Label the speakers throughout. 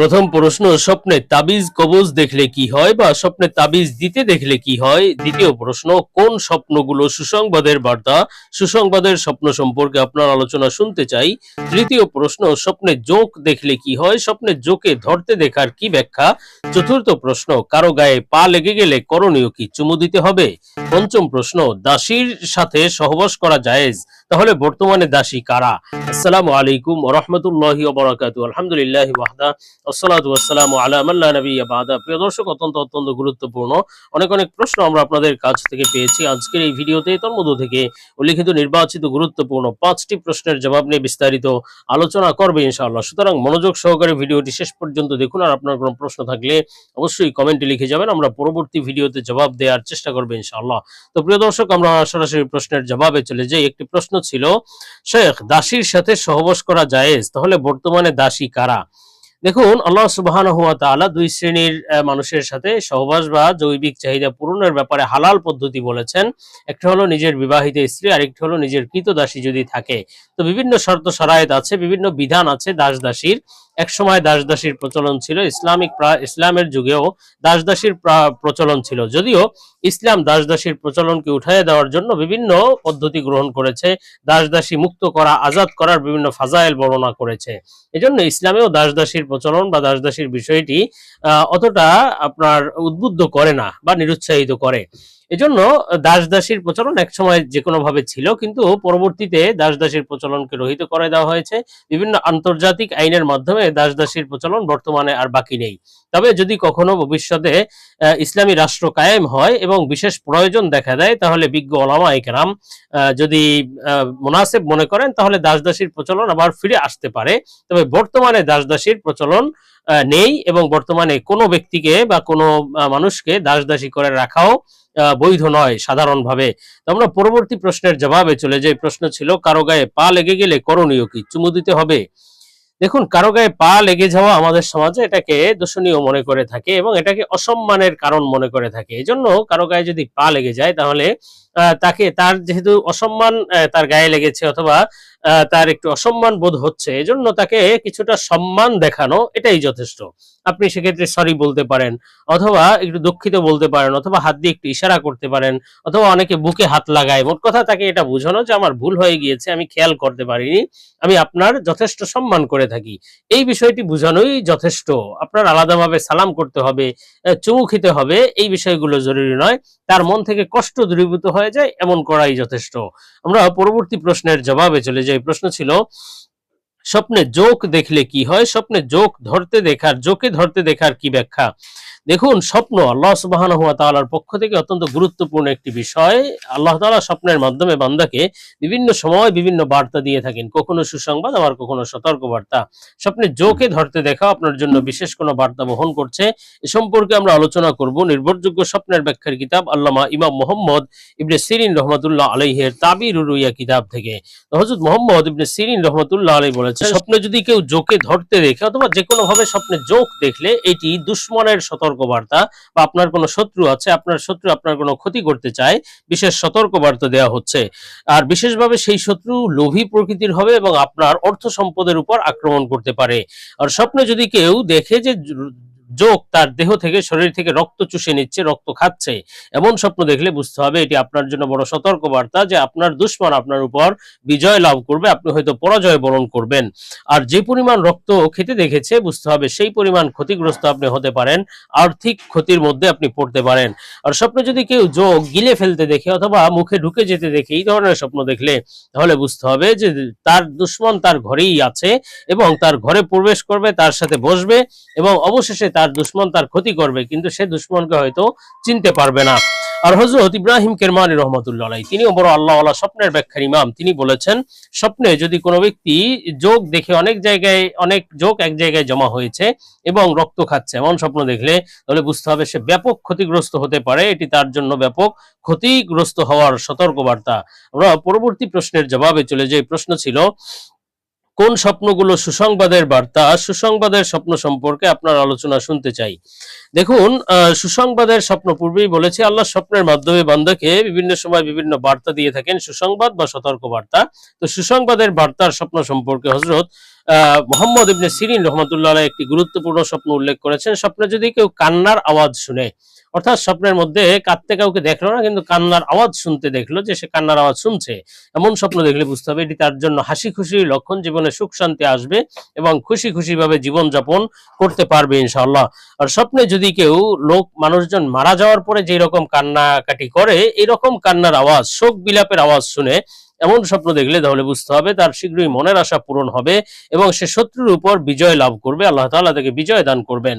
Speaker 1: প্রথম প্রশ্ন, স্বপ্নে তাবিজ কবজ দেখলে কি হয় বা স্বপ্নে তাবিজ দিতে দেখলে কি হয়? দ্বিতীয় প্রশ্ন, কোন স্বপ্নগুলো সুসংবাদের বার্তা? সুসংবাদের স্বপ্ন সম্পর্কে আপনার আলোচনা শুনতে চাই। তৃতীয় প্রশ্ন, স্বপ্নে জোক দেখলে কি হয়? স্বপ্নে জোকে ধরতে দেখার কি ব্যাখ্যা? চতুর্থ প্রশ্ন, কারও গায়ে পা লেগে গেলে করণীয় কি চুমু দিতে হবে? পঞ্চম প্রশ্ন, দাসীর সাথে সহবাস করা জায়েজ? তাহলে বর্তমানে দাসী কারা? আসসালামু আলাইকুম রহমতুল্লাহি ওবরাকাতু আলহামদুলিল্লাহ ওয়াহদা। আসসালাতু ওয়াসসালামু আলা নাবিয়্যা বাদা। প্রিয় দর্শক, অত্যন্ত অত্যন্ত গুরুত্বপূর্ণ অনেক অনেক প্রশ্ন আমরা আপনাদের কাছ থেকে পেয়েছি আজকের এই ভিডিওতে। তোর মধ্য থেকে উল্লিখিত নির্বাচিত গুরুত্বপূর্ণ পাঁচটি প্রশ্নের জবাব নিয়ে বিস্তারিত আলোচনা করবে ইনশাআল্লাহ। সুতরাং মনোযোগ সহকারে ভিডিওটি শেষ পর্যন্ত দেখুন আর আপনার কোনো প্রশ্ন থাকলে অবশ্যই কমেন্টে লিখে যাবেন। আমরা পরবর্তী ভিডিওতে জবাব দেওয়ার চেষ্টা করব ইনশাআল্লাহ। তো প্রিয় দর্শক, আমরা সরাসরি প্রশ্নের জবাবে চলে যাই। একটি প্রশ্ন ছিল, শেখ দাসীর সাথে সহবাস করা জায়েজ। তাহলে বর্তমানে দাসী কারা? দেখুন, আল্লাহ সুবাহান হুয়া তালা দুই শ্রেণির মানুষের সাথে সহবাস বা জৈবিক চাহিদা পূরণের ব্যাপারে হালাল পদ্ধতি বলেছেন। একটা হলো নিজের বিবাহিত স্ত্রী, আরেকটি হলো নিজের কৃত দাসী যদি থাকে। তো বিভিন্ন শর্ত সরায়ত আছে, বিভিন্ন বিধান আছে দাস দাসীর এক সময় দাস দাসীর প্রচলন ছিল। ইসলামিক ইসলামের যুগেও দাস দাসীর প্রা- প্রচলন ছিল। যদিও ইসলাম দাস দাসীর প্রচলনকে উঠাইয়ে দেওয়ার জন্য বিভিন্ন পদ্ধতি গ্রহণ করেছে। দাস দাসী মুক্ত করা, আজাদ করার বিভিন্ন ফাজাইল বর্ণনা করেছে। এজন্য ইসলামেও দাস দাসীর প্রচলন বা দাস দাসীর বিষয়টি অতটা আপনার উদ্বুদ্ধ করে না বা নিরুৎসাহিত করে। এজন্য দাস দাসীর প্রচলন এক সময় যে ভাবে ছিল, কিন্তু পরবর্তীতে দাস দাসীর প্রচলনকে রহিত করে দেওয়া হয়েছে। বিভিন্ন আন্তর্জাতিক আইনের মাধ্যমে দাস দাসীর প্রচলন বর্তমানে আর বাকি নেই। তবে যদি কখনো ভবিষ্যতে ইসলামী রাষ্ট্র কায়েম হয় এবং বিশেষ প্রয়োজন দেখা দেয়, তাহলে বিজ্ঞ ওলামা একরাম যদি মুনাসেব মনে করেন, তাহলে দাস দাসীর প্রচলন আবার ফিরে আসতে পারে। তবে বর্তমানে দাস দাসীর প্রচলন নেই এবং বর্তমানে কোনো ব্যক্তিকে বা কোনো মানুষকে দাস দাসী করে রাখাও বৈধ নয় সাধারণভাবে। আমরা পরবর্তী প্রশ্নের জবাবে চলে যাই। প্রশ্ন ছিল, কারও গায়ে পা লেগে গেলে করণীয় কি? চুমু দিতে হবে। দেখুন, কারও গায়ে পা লেগে যাওয়া আমাদের সমাজে এটাকে দোষণীয় মনে করে থাকে এবং এটাকে অসম্মানের কারণ মনে করে থাকে। এজন্য কারও গায়ে যদি পা লেগে যায়, তাহলে তাকে, তার যেহেতু অসম্মান তার গায়ে লেগেছে অথবা তার একটু অসম্মান বোধ হচ্ছে। এজন্য তাকে কিছুটা সম্মান দেখানো এটাই যথেষ্ট। আপনি সেক্ষেত্রে সরি বলতে পারেন, অথবা একটু দুঃখিত বলতে পারেন, অথবা হাত দিয়ে একটু ইশারা করতে পারেন, অথবা অনেকে বুকে হাত লাগায়। মোট কথা তাকে এটা বোঝানো যে আমার ভুল হয়ে গিয়েছে, আমি খেয়াল করতে পারিনি, আমি আপনার যথেষ্ট সম্মান করে থাকি। এই বিষয়টি বোঝানোই যথেষ্ট। আপনার আলাদাভাবে সালাম করতে হবে চুমু খেতে হবে, এই বিষয়গুলো জরুরি নয়। তার মন থেকে কষ্ট দূরীভূত হয়ে যায়, এমন করাই যথেষ্ট। আমরা পরবর্তী প্রশ্নের জবাবে চলে যাই প্রশ্ন ছিল স্বপ্নে জোক দেখলে কি হয়? স্বপ্নে জোক ধরতে দেখার, জোকে ধরতে দেখার কি ব্যাখ্যা? দেখুন, স্বপ্ন আল্লাহ সুবহানাহু ওয়া তাআলার পক্ষ থেকে অত্যন্ত গুরুত্বপূর্ণ একটি বিষয়। আল্লাহ তাআলা স্বপ্নের মাধ্যমে বান্দাকে বিভিন্ন সময় বিভিন্ন বার্তা দিয়ে থাকেন। কখনো সুসংবাদ, আবার কখনো সতর্ক বার্তা স্বপ্নে জোকে ধরতে দেখা আপনার জন্য বিশেষ কোনো বার্তা বহন করছে? এ সম্পর্কে আমরা আলোচনা করব। নির্ভরযোগ্য স্বপ্নের ব্যাখ্যার কিতাব আল্লামা ইমাম মোহাম্মদ ইবনে সিরিন রহমতুল্লাহ আলাইহের তাবির উরুইয়া কিতাব থেকে। তো হযরত মোহাম্মদ ইবনে সিরিন রহমতুল্লাহ আলাই বলেছেন স্বপ্নে যদি কেউ জোকে ধরতে দেখে অথবা যে কোনো ভাবে স্বপ্নে জোক দেখলে এটি দুশ্মনের সতর্কবার্তা বা আপনার কোনো শত্রু আছে আপনার শত্রু আপনার কোনো ক্ষতি করতে চায় বিশেষ সতর্কবার্তা দেওয়া হচ্ছে। আর বিশেষভাবে সেই শত্রু লোভী প্রকৃতির হবে এবং আপনার অর্থ সম্পদের উপর আক্রমণ করতে পারে। আর স্বপ্নে যদি কেউ দেখে যে যোগ তার দেহ থেকে, শরীর থেকে রক্ত চুষে নিচ্ছে, রক্ত খাচ্ছে। এমন স্বপ্ন দেখলে বুঝতে হবে এটি আপনার জন্য বড় সতর্ক বার্তা যে আপনার দুশ্মন আপনার উপর বিজয় লাভ করবে, আপনি হয়তো পরাজয় বরণ করবেন। আর যে পরিমাণ রক্ত খেতে দেখেছে, বুঝতে হবে সেই পরিমাণ ক্ষতিগ্রস্ত আপনি হতে পারেন, আর্থিক ক্ষতির মধ্যে আপনি পড়তে পারেন। আর স্বপ্নে যদি কেউ যোগ গিলে ফেলতে দেখে অথবা মুখে ঢুকে যেতে দেখে, এই ধরনের স্বপ্ন দেখলে তাহলে বুঝতে হবে যে তার দুশ্মন তার ঘরেই আছে এবং তার ঘরে প্রবেশ করবে, তার সাথে বসবে এবং অবশেষে তার দুশ্মন তার ক্ষতি করবে, কিন্তু সে দুশ্মনকে হয়তো চিনতে পারবে না। আর হজরত ইব্রাহিম কেরমানি রহমতুল্লাহ তিনিও বড় আল্লাহ স্বপ্নের ব্যাখ্যার ইমাম। তিনি বলেছেন, স্বপ্নে যদি কোনো ব্যক্তি যোগ দেখে অনেক জায়গায়, অনেক যোগ এক জায়গায় জমা হয়েছে এবং রক্ত খাচ্ছে, এমন স্বপ্ন দেখলে তাহলে বুঝতে হবে সে ব্যাপক ক্ষতিগ্রস্ত হতে পারে। এটি তার জন্য ব্যাপক ক্ষতিগ্রস্ত হওয়ার সতর্কবার্তা। আমরা পরবর্তী প্রশ্নের জবাবে চলে যাই। প্রশ্ন ছিল কোন স্বপ্নগুলো সুসংবাদের বার্তা, সুসংবাদের স্বপ্ন সম্পর্কে আপনার আলোচনা শুনতে চাই। দেখুন সুসংবাদের স্বপ্ন পূর্বেই বলেছি, আল্লাহ স্বপ্নের মাধ্যমে বান্দাকে বিভিন্ন সময় বিভিন্ন বার্তা দিয়ে থাকেন, সুসংবাদ বা সতর্ক বার্তা তো সুসংবাদের বার্তার স্বপ্ন সম্পর্কে হজরত মোহাম্মদ ইবনে সিরিন রহমতুল্লাহ একটি গুরুত্বপূর্ণ স্বপ্ন উল্লেখ করেছেন। স্বপ্নে যদি কেউ কান্নার আওয়াজ শুনে, অর্থাৎ স্বপ্নের মধ্যে কাঁদতে কাউকে দেখল না, কিন্তু কান্নার আওয়াজ শুনতে দেখল যে সে কান্নার আওয়াজ শুনছে, এমন স্বপ্ন দেখলে বুঝতে হবে এটি তার জন্য হাসি খুশির লক্ষণ। জীবনে সুখ, শান্তি আসবে এবং খুশি খুশি ভাবে জীবনযাপন করতে পারবে ইনশাআল্লাহ। আর স্বপ্নে যদি কেউ লোক, মানুষজন মারা যাওয়ার পরে যেই রকম কান্নাকাটি করে এরকম কান্নার আওয়াজ, শোক বিলাপের আওয়াজ শুনে এমন স্বপ্ন দেখলে তাহলে বুঝতে হবে তার শীঘ্রই মনের আশা পূরণ হবে এবং সে শত্রুর উপর বিজয় লাভ করবে, আল্লাহ তাআলা তাকে বিজয় দান করবেন।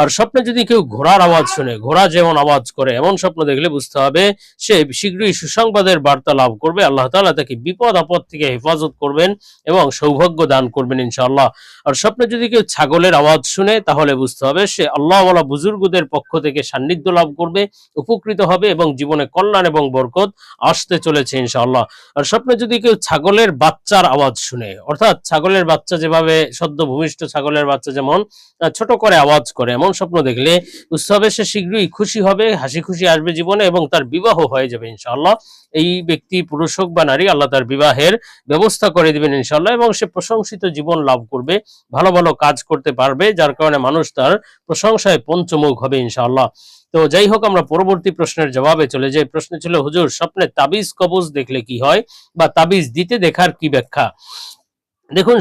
Speaker 1: আর স্বপ্নে যদি কেউ ঘোড়ার আওয়াজ শুনে, ঘোড়া যেমন আওয়াজ করে, এমন স্বপ্ন দেখলে বুঝতে হবে সে শীঘ্রই সুসংবাদের বার্তা লাভ করবে, আল্লাহ তাআলা তাকে বিপদ আপদ থেকে হেফাজত করবেন এবং সৌভাগ্য দান করবেন ইনশাআল্লাহ। আর স্বপ্নে যদি কেউ ছাগলের আওয়াজ শুনে, তাহলে বুঝতে হবে সে আল্লাহওয়ালা বুজুর্গদের পক্ষ থেকে সান্নিধ্য লাভ করবে, উপকৃত হবে এবং জীবনে কল্যাণ এবং বরকত আসতে চলেছে ইনশাআল্লাহ। আর স্বপ্নে যদি কেউ ছাগলের বাচ্চার আওয়াজ শুনে, অর্থাৎ ছাগলের বাচ্চা যেভাবে সদ্য ভূমিষ্ঠ ছাগলের বাচ্চা যেমন ছোট করে আওয়াজ করে, এমন স্বপ্ন দেখলে হবে সে শীঘ্রই খুশি হবে, হাসি খুশি আসবে জীবনে এবং তার বিবাহ হয়ে যাবে ইনশাআল্লাহ। এই ব্যক্তি পুরুষ হোক বা নারী, আল্লাহ তার বিবাহের ব্যবস্থা করে দিবেন ইনশাআল্লাহ এবং সে প্রশংসিত জীবন লাভ করবে, ভালো ভালো কাজ করতে পারবে, যার কারণে মানুষ তার প্রশংসায় পঞ্চমুখ হবে ইনশাআল্লাহ। তো যাই হোক, আমরা পরবর্তী প্রশ্নের জবাবে চলে যাই। প্রশ্ন ছিল, হুজুর, স্বপ্নে তাবিজ কবজ দেখলে কি হয় বা তাবিজ দিতে দেখার কি ব্যাখ্যা? দেখুন,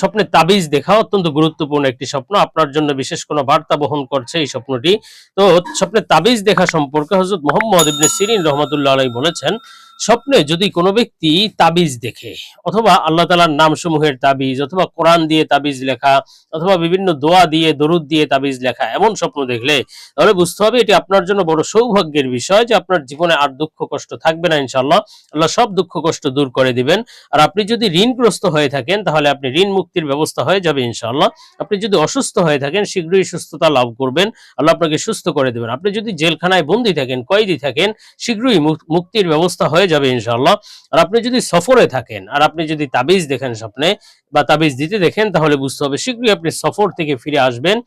Speaker 1: স্বপ্নে তাবিজ দেখা অত্যন্ত গুরুত্বপূর্ণ একটি স্বপ্ন। আপনার জন্য বিশেষ কোনো বার্তা বহন করছে এই স্বপ্নটি। তো স্বপ্নে তাবিজ দেখা সম্পর্কে হজরত মোহাম্মদ ইবনে সিরিন রহমতুল্লাহ আলাই বলেছেন স্বপ্নে যদি কোনো ব্যক্তি তাবিজ দেখে, অথবা আল্লাহ তালার নাম সমূহের তাবিজ, অথবা কোরআন দিয়ে তাবিজ লেখা, অথবা বিভিন্ন দোয়া দিয়ে, দরুদ দিয়ে তাবিজ লেখা, এমন স্বপ্ন দেখলে, তাহলে বুঝতে হবে এটি আপনার জন্য বড় সৌভাগ্যের বিষয় যে আপনার জীবনে আর দুঃখ কষ্ট থাকবে না ইনশাল্লাহ আল্লাহ সব দুঃখ কষ্ট দূর করে দিবেন। আর আপনি যদি ঋণগ্রস্ত হয়ে থাকেন, তাহলে আপনি ঋণ মুক্তির ব্যবস্থা হয়ে যাবে ইনশাল্লাহ আপনি যদি অসুস্থ হয়ে থাকেন, শীঘ্রই সুস্থতা লাভ করবেন। আল্লাহ আপনাকে সুস্থ করে দেবেন। আপনি যদি জেলখানায় বন্দি থাকেন, কয়েদি থাকেন, শীঘ্রই মুক- মুক্তির ব্যবস্থা হয়ে যাবে ইনশাআল্লাহ। আর আপনি যদি সফরে থাকেন, আর আপনি যদি তাবিজ দেখেন স্বপ্নে বা তাবিজ দিতে দেখেন, তাহলে বুঝতে হবে শীঘ্রই আপনি সফর থেকে ফিরে আসবেন।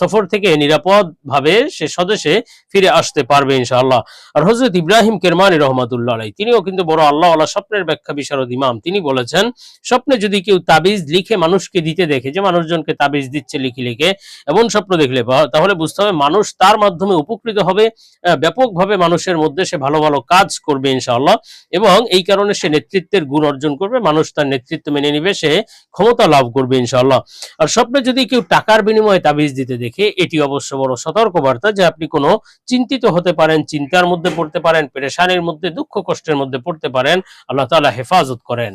Speaker 1: সফর থেকে নিরাপদ ভাবে সে স্বদেশে ফিরে আসতে পারবে ইনশাআল্লাহ। আর হজরত ইব্রাহিম কেরমানি রহমাতুল্লাহ আলাই তিনিও কিন্তু বড় আল্লাহ আল্লাহ স্বপ্নের ব্যাখ্যা বিশারদ ইমাম। তিনি বলেছেন, স্বপ্নে যদি কেউ তাবিজ লিখে মানুষকে দিতে দেখে, যে মানুষজনকে তাবিজ দিচ্ছে লিখে লিখে, এমন স্বপ্ন দেখলে তাহলে বুঝতে হবে মানুষ তার মাধ্যমে উপকৃত হবে ব্যাপকভাবে মানুষের মধ্যে সে ভালো ভালো কাজ করবে ইনশাআল্লাহ। এবং এই কারণে সে নেতৃত্বের গুণ অর্জন করবে, মানুষ তার নেতৃত্ব মেনে নিবে, সে ক্ষমতা লাভ করবে ইনশাআল্লাহ। আর স্বপ্নে যদি কেউ টাকার বিনিময়ে তাবিজ দিতে দেখে, এটি অবশ্য বড় সতর্কবার্তা যে আপনি কোনো চিন্তিত হতে পারেন, চিন্তার মধ্যে পড়তে পারেন, পেরেশানির মধ্যে, দুঃখ কষ্টের মধ্যে পড়তে পারেন, আল্লাহ তালা হেফাজত করেন।